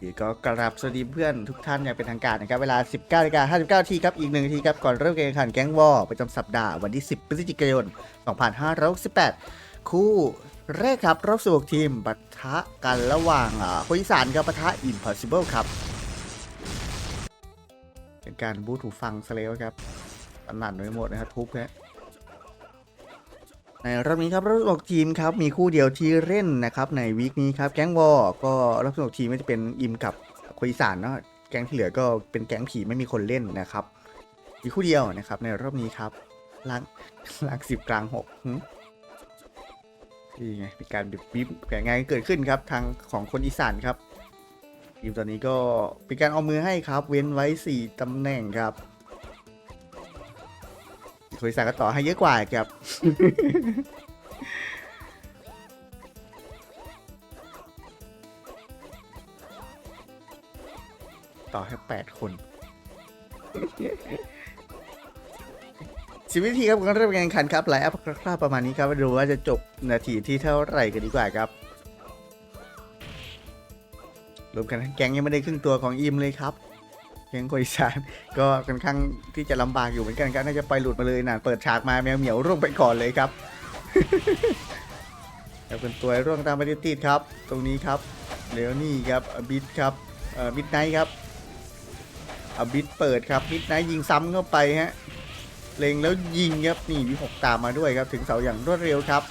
เดี๋ยวก็กราบสวัสดีเพื่อนทุกท่านอย่างเป็นทางการนะครับเวลา 19นาฬิกา59นาทีครับอีกหนึ่งนาทีครับก่อนเริ่มการแข่งขันแก๊งวอร์ประจำสัปดาห์วันที่ 10 พฤศจิกายน 2568 คู่แรกครับรอบสิบหกทีมปะทะกันระหว่างอ่าคนอีสานกับปะทะ Impossible ครับ เป็นการบูทหูฟังซะแล้วครับสนั่นไปหมดนะครับทุบฮะ ในรอบนี้ครับรอบสิบหกทีมครับมีคู่เดียวที่เล่นนะครับในวีคนี้ครับแก๊งวอก็รอบสิบหกทีมก็จะเป็นอิมกับคนอีสานเนาะแก๊งที่เหลือก็เป็นแก๊งผีไม่มีคนเล่นนะครับมีคู่เดียวนะครับในรอบนี้ครับล่างล่างสิบกลางหกนี่ไงมีการบิบบิบแก่งานเกิดขึ้นครับทางของคนอีสานครับทีมตอนนี้ก็เป็นการเอามือให้ครับ เว้นไว้สี่ตำแหน่งครับ คนอีสานก็ต่อให้เยอะกว่าครับ ต่อให้แปดคน สิบวิธีครับการเริ่มการแข่งขันครับไลน์อัพคร่าวๆประมาณนี้ครับดูว่าจะจบนาทีที่เท่าไหร่กันดีกว่าครับรวมกันทั้งแก๊งยังไม่ได้ครึ่งตัวของอิมเลยครับ แก๊งโคอิซานก็ค่อนข้างที่จะลำบากอยู่เหมือนกันครับน่าจะไปหลุดมาเลยนะเปิดฉากมาแมวเหมียวร่วงไปก่อนเลยครับแล้วเป็นตัวร่วงตามไปติดๆครับ ตรงนี้ครับเดี๋ยวนี่ครับบิดครับบิดไนท์ครับบิดเปิดครับบิดไนท์ยิงซ้ำเข้าไปฮะเล็งแล้วยิงครับนี่มีหกตามมาด้วยครับถึงเสาอย่างรวดเร็วครับ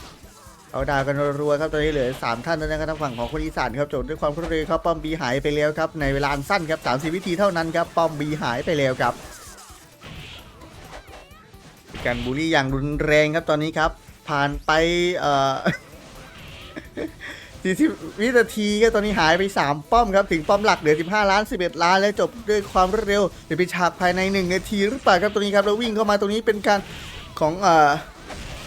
เอาดาวกันรัวๆครับตอนนี้เหลือสามท่านแล้วนะครับทางฝั่งของคนอีสานครับจทย์ด้วยความรวดเร็วครับป้อมบีหายไปแล้วครับในเวลาสั้นครับสามสิบวิธีเท่านั้นครับป้อมบีหายไปแล้วครับการบูลลี่อย่างรุนแรงครับตอนนี้ครับ ผ่านไปเอ่อ40วินาทีก็ตอนนี้หายไป 3 ป้อมครับ ถึงป้อมหลักเหลือ 15 ล้าน 11 ล้าน และจบด้วยความรวดเร็วหรือเป็นฉากภายใน 1 นาทีหรือเปล่าครับตรงนี้ครับ แล้ววิ่งเข้ามาตรงนี้เป็นการของเอ่อ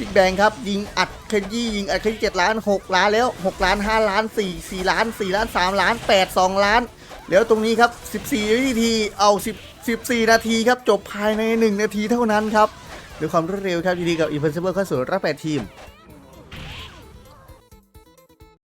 บิ๊กแบงครับยิงอัดเคนยี้ยิงอัดเคนยี้7ล้านหกล้านแล้วหกล้านห้าล้านสี่สี่ล้านสี่ล้านสามล้านแปดสองล้าน แล้วตรงนี้ครับสิบสี่นาทีเอาสิบสิบสี่นาทีครับจบภายในหนึ่งนาทีเท่านั้นครับด้วยความรวดเร็วครับยินดีกับอีเวนต์เบอร์เข้าสู่รอบ8ทีม